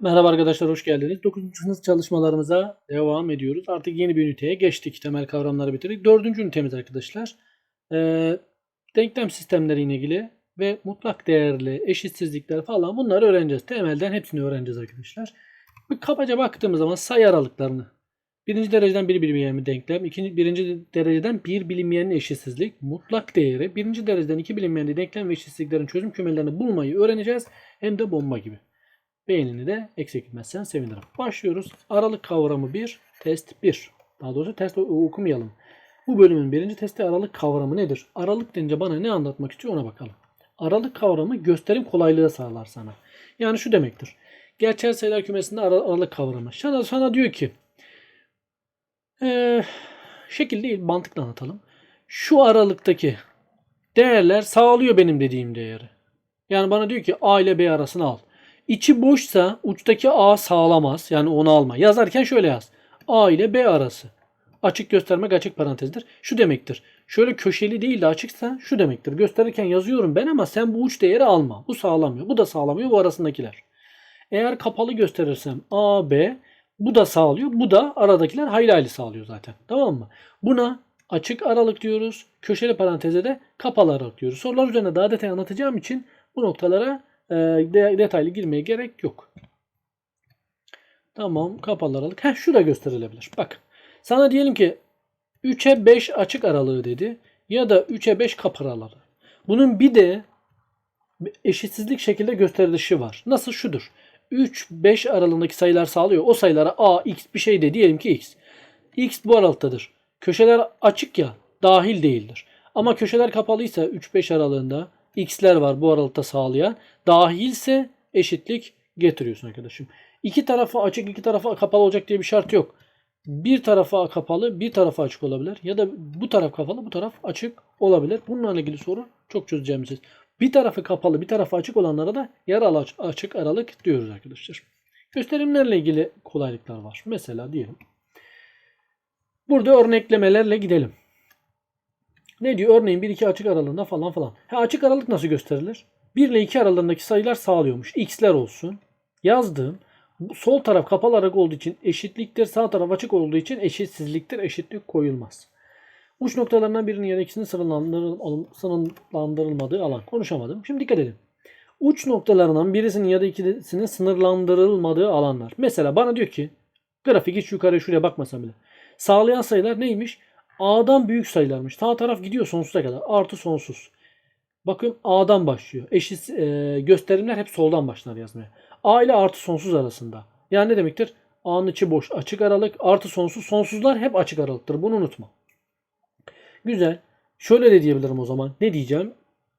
Merhaba arkadaşlar hoş geldiniz. 9. sınıf çalışmalarımıza devam ediyoruz. Artık yeni bir üniteye geçtik. Temel kavramları bitirdik. 4. ünitemiz arkadaşlar. Ee, denklem sistemleriyle ilgili ve mutlak değerli eşitsizlikler falan bunları öğreneceğiz. Temelden hepsini öğreneceğiz arkadaşlar. Bir kabaca baktığımız zaman sayı aralıklarını. Birinci dereceden bir bilinmeyen bir denklem. ikinci, birinci dereceden bir bilinmeyen eşitsizlik. Mutlak değeri. Birinci dereceden iki bilinmeyen denklem ve eşitsizliklerin çözüm kümelerini bulmayı öğreneceğiz. Hem de bomba gibi. Beğenini de eksik etmezsen sevinirim. Başlıyoruz. Aralık kavramı 1, test 1. Daha doğrusu test okumayalım. Bu bölümün birinci testi aralık kavramı nedir? Aralık deyince bana ne anlatmak istiyor ona bakalım. Aralık kavramı gösterim kolaylığı sağlar sana. Yani şu demektir. Gerçel sayılar kümesinde ara- aralık kavramı. Sana, sana diyor ki eee, şekil değil mantıkla anlatalım. Şu aralıktaki değerler sağlıyor benim dediğim değeri. Yani bana diyor ki A ile B arasını al. İçi boşsa uçtaki A sağlamaz. Yani onu alma. Yazarken şöyle yaz. A ile B arası. Açık göstermek açık parantezdir. Şu demektir. Şöyle köşeli değil de açıksa şu demektir. Gösterirken yazıyorum ben ama sen bu uç değeri alma. Bu sağlamıyor. Bu da sağlamıyor. Bu arasındakiler. Eğer kapalı gösterirsem A, B bu da sağlıyor. Bu da aradakiler hayli hayli sağlıyor zaten. Tamam mı? Buna açık aralık diyoruz. Köşeli paranteze de kapalı aralık diyoruz. Sorular üzerine daha detay anlatacağım için bu noktalara e, de- detaylı girmeye gerek yok. Tamam kapalı aralık. Heh, şu da gösterilebilir. Bak sana diyelim ki 3'e 5 açık aralığı dedi ya da 3'e 5 kapalı aralığı. Bunun bir de eşitsizlik şekilde gösterilişi var. Nasıl şudur. 3 5 aralığındaki sayılar sağlıyor. O sayılara a x bir şey de diyelim ki x. x bu aralıktadır. Köşeler açık ya dahil değildir. Ama köşeler kapalıysa 3-5 aralığında x'ler var bu aralıkta sağlayan. Dahilse eşitlik getiriyorsun arkadaşım. İki tarafı açık iki tarafı kapalı olacak diye bir şart yok. Bir tarafı kapalı bir tarafı açık olabilir. Ya da bu taraf kapalı bu taraf açık olabilir. Bununla ilgili soru çok çözeceğimiz. Bir tarafı kapalı bir tarafı açık olanlara da yarı aç- açık aralık diyoruz arkadaşlar. Gösterimlerle ilgili kolaylıklar var. Mesela diyelim. Burada örneklemelerle gidelim. Ne diyor? Örneğin 1-2 açık aralığında falan falan. Ha, açık aralık nasıl gösterilir? 1 ile 2 aralığındaki sayılar sağlıyormuş. X'ler olsun. Yazdığım bu sol taraf kapalı aralık olduğu için eşitliktir. Sağ taraf açık olduğu için eşitsizliktir. Eşitlik koyulmaz. Uç noktalarından birinin ya da ikisinin sınırlandırıl- sınırlandırılmadığı alan. Konuşamadım. Şimdi dikkat edin. Uç noktalarından birisinin ya da ikisinin sınırlandırılmadığı alanlar. Mesela bana diyor ki grafik hiç yukarı şuraya bakmasam bile. Sağlayan sayılar neymiş? A'dan büyük sayılarmış. Sağ taraf gidiyor sonsuza kadar. Artı sonsuz. Bakın A'dan başlıyor. Eşit e, gösterimler hep soldan başlar yazmaya. A ile artı sonsuz arasında. Yani ne demektir? A'nın içi boş. Açık aralık. Artı sonsuz. Sonsuzlar hep açık aralıktır. Bunu unutma. Güzel. Şöyle de diyebilirim o zaman. Ne diyeceğim?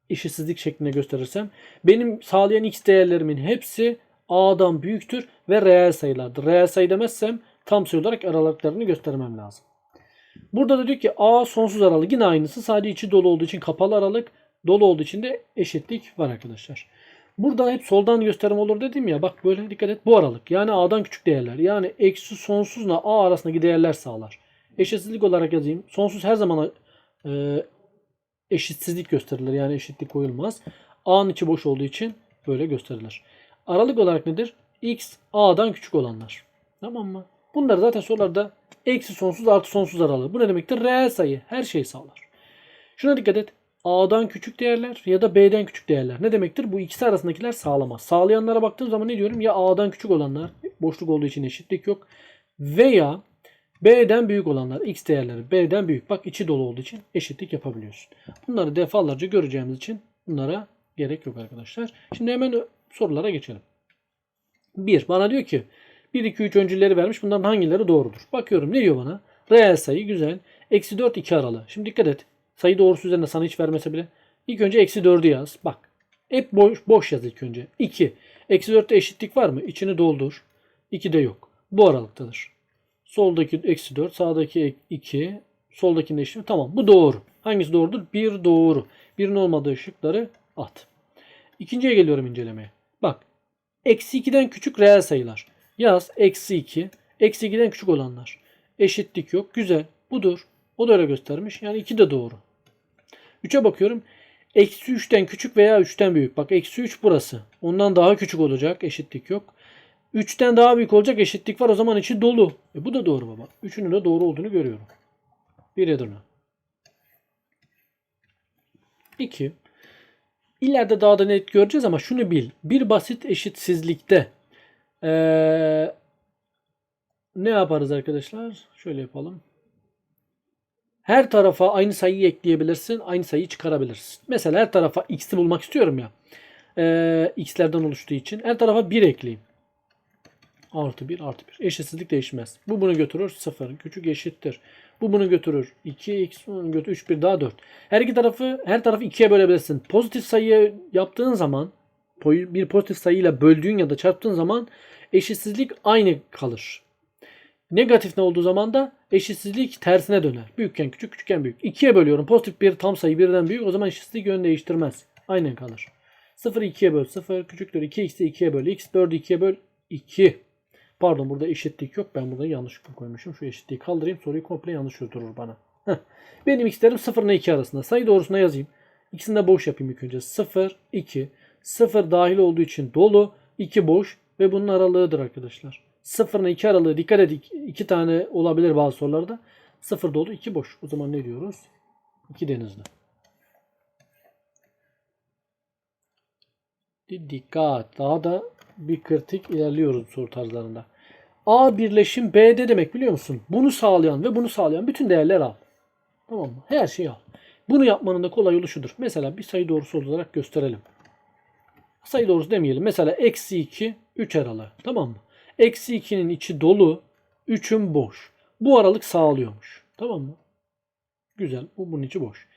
Eşitsizlik şeklinde gösterirsem. Benim sağlayan x değerlerimin hepsi A'dan büyüktür ve reel sayılardır. Reel sayı demezsem tam sayı olarak aralıklarını göstermem lazım. Burada da diyor ki A sonsuz aralık yine aynısı. Sadece içi dolu olduğu için kapalı aralık. Dolu olduğu için de eşitlik var arkadaşlar. Burada hep soldan gösterim olur dedim ya. Bak böyle dikkat et. Bu aralık. Yani A'dan küçük değerler. Yani eksi sonsuzla A arasındaki değerler sağlar. Eşitsizlik olarak yazayım. Sonsuz her zaman e, eşitsizlik gösterilir. Yani eşitlik koyulmaz. A'nın içi boş olduğu için böyle gösterilir. Aralık olarak nedir? X A'dan küçük olanlar. Tamam mı? Bunlar zaten sorularda eksi sonsuz artı sonsuz aralığı. Bu ne demektir? Reel sayı. Her şeyi sağlar. Şuna dikkat et. A'dan küçük değerler ya da B'den küçük değerler. Ne demektir? Bu ikisi arasındakiler sağlamaz. Sağlayanlara baktığım zaman ne diyorum? Ya A'dan küçük olanlar boşluk olduğu için eşitlik yok. Veya B'den büyük olanlar X değerleri B'den büyük. Bak içi dolu olduğu için eşitlik yapabiliyorsun. Bunları defalarca göreceğimiz için bunlara gerek yok arkadaşlar. Şimdi hemen sorulara geçelim. 1. Bana diyor ki 1, 2, 3 öncülleri vermiş. Bunların hangileri doğrudur? Bakıyorum ne diyor bana? Reel sayı güzel. Eksi 4 2 aralığı. Şimdi dikkat et. Sayı doğrusu üzerinde sana hiç vermese bile. İlk önce eksi 4'ü yaz. Bak. Hep boş, boş yaz ilk önce. 2. Eksi 4'te eşitlik var mı? İçini doldur. 2'de yok. Bu aralıktadır. Soldaki eksi 4. Sağdaki 2. Soldakinin eşitliği. Tamam. Bu doğru. Hangisi doğrudur? 1 doğru. 1'in olmadığı şıkları at. İkinciye geliyorum incelemeye. Bak. Eksi 2'den küçük reel sayılar. Yaz. Eksi 2. Eksi 2'den küçük olanlar. Eşitlik yok. Güzel. Budur. O da öyle göstermiş. Yani 2 de doğru. 3'e bakıyorum. Eksi 3'ten küçük veya 3'ten büyük. Bak eksi 3 burası. Ondan daha küçük olacak. Eşitlik yok. 3'ten daha büyük olacak eşitlik var o zaman içi dolu. E bu da doğru baba. Üçünün de doğru olduğunu görüyorum. Bir Edirne. 2. İleride daha da net göreceğiz ama şunu bil. Bir basit eşitsizlikte ee, ne yaparız arkadaşlar? Şöyle yapalım. Her tarafa aynı sayıyı ekleyebilirsin. Aynı sayıyı çıkarabilirsin. Mesela her tarafa x'i bulmak istiyorum ya. Ee, x'lerden oluştuğu için. Her tarafa 1 ekleyeyim. Artı 1 artı 1. Eşitsizlik değişmez. Bu bunu götürür 0. Küçük eşittir. Bu bunu götürür. 2x bunu götürür. 3 1 daha 4. Her iki tarafı her tarafı 2'ye bölebilirsin. Pozitif sayı yaptığın zaman bir pozitif sayıyla böldüğün ya da çarptığın zaman eşitsizlik aynı kalır. Negatif ne olduğu zaman da eşitsizlik tersine döner. Büyükken küçük, küçükken büyük. 2'ye bölüyorum. Pozitif bir tam sayı birden büyük. O zaman eşitsizlik yön değiştirmez. Aynen kalır. 0'ı 2'ye böl. 0 küçüktür. 2x'i 2'ye böl. x 4'ü 2'ye böl. 2. Pardon burada eşitlik yok. Ben burada yanlışlıkla koymuşum. Şu eşitliği kaldırayım. Soruyu komple yanlış götürür bana. Heh. Benim x'lerim 0 ile 2 arasında. Sayı doğrusuna yazayım. İkisini de boş yapayım ilk önce. 0, 2. 0 dahil olduğu için dolu. 2 boş. Ve bunun aralığıdır arkadaşlar. 0 ile 2 aralığı dikkat edin. 2 tane olabilir bazı sorularda. 0 dolu 2 boş. O zaman ne diyoruz? 2 denizli. Dikkat. Daha da bir kritik ilerliyoruz soru tarzlarında. A birleşim B'de demek biliyor musun? Bunu sağlayan ve bunu sağlayan bütün değerler al. Tamam mı? Her şeyi al. Bunu yapmanın da kolay yolu şudur. Mesela bir sayı doğrusu olarak gösterelim. Sayı doğrusu demeyelim. Mesela eksi 2 3 aralığı. Tamam mı? Eksi 2'nin içi dolu. 3'ün boş. Bu aralık sağlıyormuş. Tamam mı? Güzel. Bu bunun içi boş.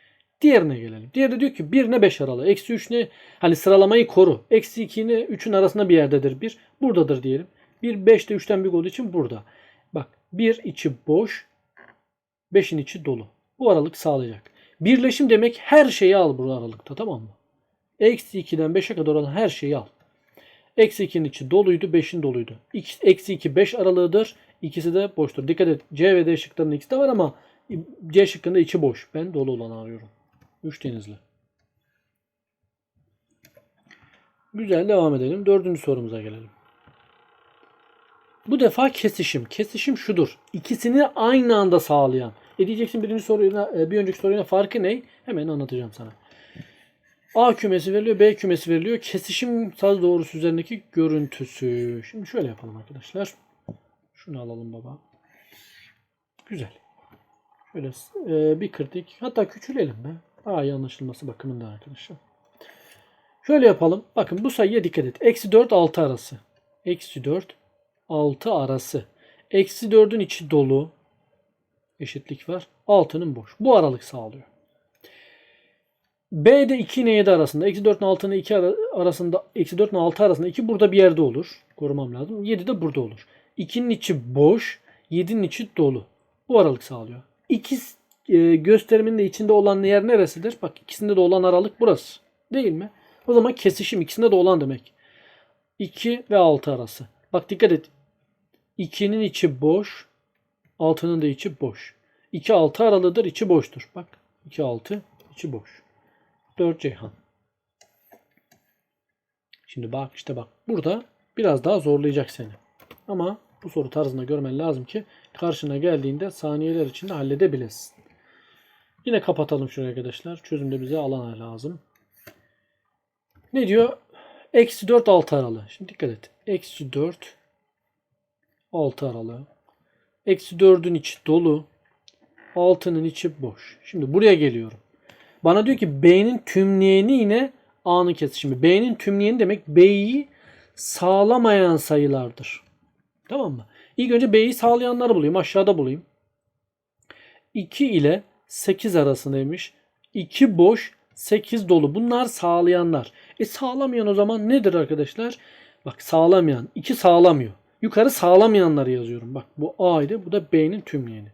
Diğerine gelelim. Diğeri de diyor ki 1 ne 5 aralığı. Eksi 3 ne? Hani sıralamayı koru. Eksi 2 ne 3'ün arasında bir yerdedir 1. Buradadır diyelim. 1 5 de 3'ten büyük olduğu için burada. Bak 1 içi boş. 5'in içi dolu. Bu aralık sağlayacak. Birleşim demek her şeyi al bu aralıkta tamam mı? Eksi 2'den 5'e kadar olan her şeyi al. Eksi 2'nin içi doluydu, 5'in doluydu. Eksi 2 5 aralığıdır. İkisi de boştur. Dikkat et. C ve D şıklarının ikisi de var ama C şıkkında içi boş. Ben dolu olanı arıyorum. 3 denizli. Güzel devam edelim. Dördüncü sorumuza gelelim. Bu defa kesişim. Kesişim şudur. İkisini aynı anda sağlayan. E diyeceksin birinci soruyla e, bir önceki soruyla farkı ne? Hemen anlatacağım sana. A kümesi veriliyor, B kümesi veriliyor. Kesişim saz doğrusu üzerindeki görüntüsü. Şimdi şöyle yapalım arkadaşlar. Şunu alalım baba. Güzel. Şöyle e, bir kritik. Hatta küçülelim be. İyi anlaşılması bakımından arkadaşlar. Şöyle yapalım. Bakın bu sayıya dikkat et. Eksi 4 6 arası. Eksi 4 6 arası. Eksi 4'ün içi dolu. Eşitlik var. 6'nın boş. Bu aralık sağlıyor. B'de 2 ile 7 arasında. Eksi 4 ile 6'nın 2 arasında. Eksi 4 ile 6 arasında. 2 burada bir yerde olur. Korumam lazım. 7 de burada olur. 2'nin içi boş. 7'nin içi dolu. Bu aralık sağlıyor. İkiz e, gösterimin de içinde olan yer neresidir? Bak ikisinde de olan aralık burası. Değil mi? O zaman kesişim ikisinde de olan demek. 2 ve 6 arası. Bak dikkat et. 2'nin içi boş. 6'nın da içi boş. 2 6 aralığıdır. içi boştur. Bak 2 6 içi boş. 4 Ceyhan. Şimdi bak işte bak. Burada biraz daha zorlayacak seni. Ama bu soru tarzında görmen lazım ki karşına geldiğinde saniyeler içinde halledebilesin. Yine kapatalım şuraya arkadaşlar. Çözümde bize alan lazım. Ne diyor? Eksi 4 6 aralığı. Şimdi dikkat et. Eksi 4 6 aralığı. Eksi 4'ün içi dolu. 6'nın içi boş. Şimdi buraya geliyorum. Bana diyor ki B'nin tümleyeni yine A'nın kesişimi. B'nin tümleyeni demek B'yi sağlamayan sayılardır. Tamam mı? İlk önce B'yi sağlayanları bulayım. Aşağıda bulayım. 2 ile 8 arasındaymış. 2 boş, 8 dolu. Bunlar sağlayanlar. E sağlamayan o zaman nedir arkadaşlar? Bak sağlamayan. 2 sağlamıyor. Yukarı sağlamayanları yazıyorum. Bak bu A'ydı. Bu da B'nin tümleyeni.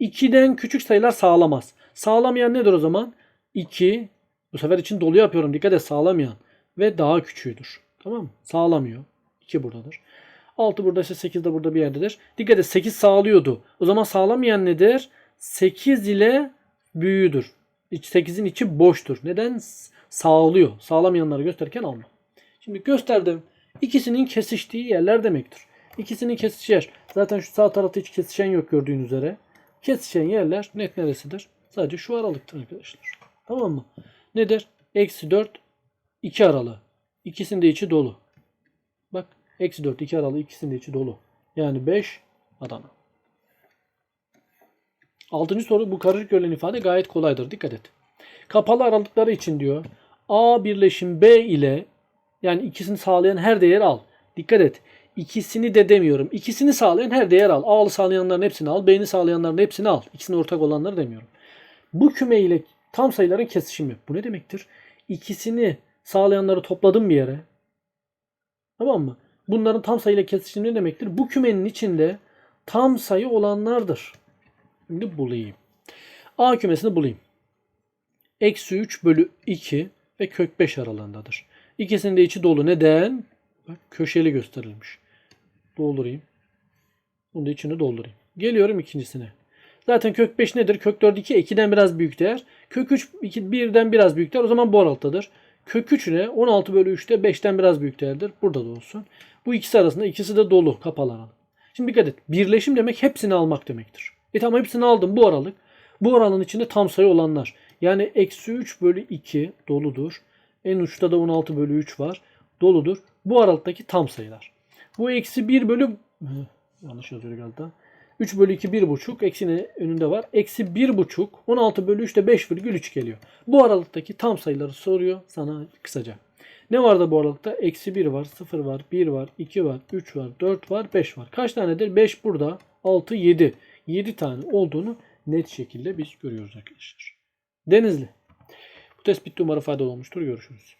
2'den küçük sayılar sağlamaz. Sağlamayan nedir o zaman? 2. Bu sefer için dolu yapıyorum. Dikkat et sağlamayan. Ve daha küçüğüdür. Tamam mı? Sağlamıyor. 2 buradadır. 6 burada ise 8 de burada bir yerdedir. Dikkat et 8 sağlıyordu. O zaman sağlamayan nedir? 8 ile büyüğüdür. 8'in içi boştur. Neden? Sağlıyor. Sağlamayanları gösterirken alma. Şimdi gösterdim. İkisinin kesiştiği yerler demektir. İkisinin kesiştiği yer. Zaten şu sağ tarafta hiç kesişen yok gördüğün üzere. Kesişen yerler net neresidir? Sadece şu aralıktır arkadaşlar. Tamam mı? Nedir? Eksi 4 2 aralığı. İkisinde içi dolu. Bak eksi 4 2 aralığı ikisinde içi dolu. Yani 5 Adana. Altıncı soru bu karışık görülen ifade gayet kolaydır. Dikkat et. Kapalı aralıkları için diyor. A birleşim B ile yani ikisini sağlayan her değeri al. Dikkat et. İkisini de demiyorum. İkisini sağlayan her değer al. A'lı sağlayanların hepsini al. B'ni sağlayanların hepsini al. İkisine ortak olanları demiyorum. Bu küme ile tam sayıların kesişimi. Bu ne demektir? İkisini sağlayanları topladım bir yere. Tamam mı? Bunların tam sayıyla kesişimi ne demektir? Bu kümenin içinde tam sayı olanlardır. Şimdi bulayım. A kümesini bulayım. Eksi 3 bölü 2 ve kök 5 aralığındadır. İkisinin de içi dolu. Neden? Bak köşeli gösterilmiş. Doldurayım. Bunu da içini doldurayım. Geliyorum ikincisine. Zaten kök 5 nedir? Kök 4 2, 2'den biraz büyük değer. Kök 3 2, 1'den biraz büyük değer. O zaman bu aralıktadır. Kök 3 ne? 16 bölü 3'te 5'ten biraz büyük değerdir. Burada da olsun. Bu ikisi arasında ikisi de dolu kapalı aralık. Şimdi dikkat et. Birleşim demek hepsini almak demektir. E tamam hepsini aldım bu aralık. Bu aralığın içinde tam sayı olanlar. Yani eksi 3 bölü 2 doludur. En uçta da 16 bölü 3 var. Doludur. Bu aralıktaki tam sayılar. Bu eksi 1 bölü yanlış yazıyor galiba. 3 bölü 2 1,5 eksinin önünde var. Eksi 1,5 16 bölü 3 de 5,3 geliyor. Bu aralıktaki tam sayıları soruyor sana kısaca. Ne var da bu aralıkta? Eksi 1 var, 0 var, 1 var, 2 var, 3 var, 4 var, 5 var. Kaç tanedir? 5 burada, 6, 7. 7 tane olduğunu net şekilde biz görüyoruz arkadaşlar. Denizli. Bu tespit umarım faydalı olmuştur. Görüşürüz.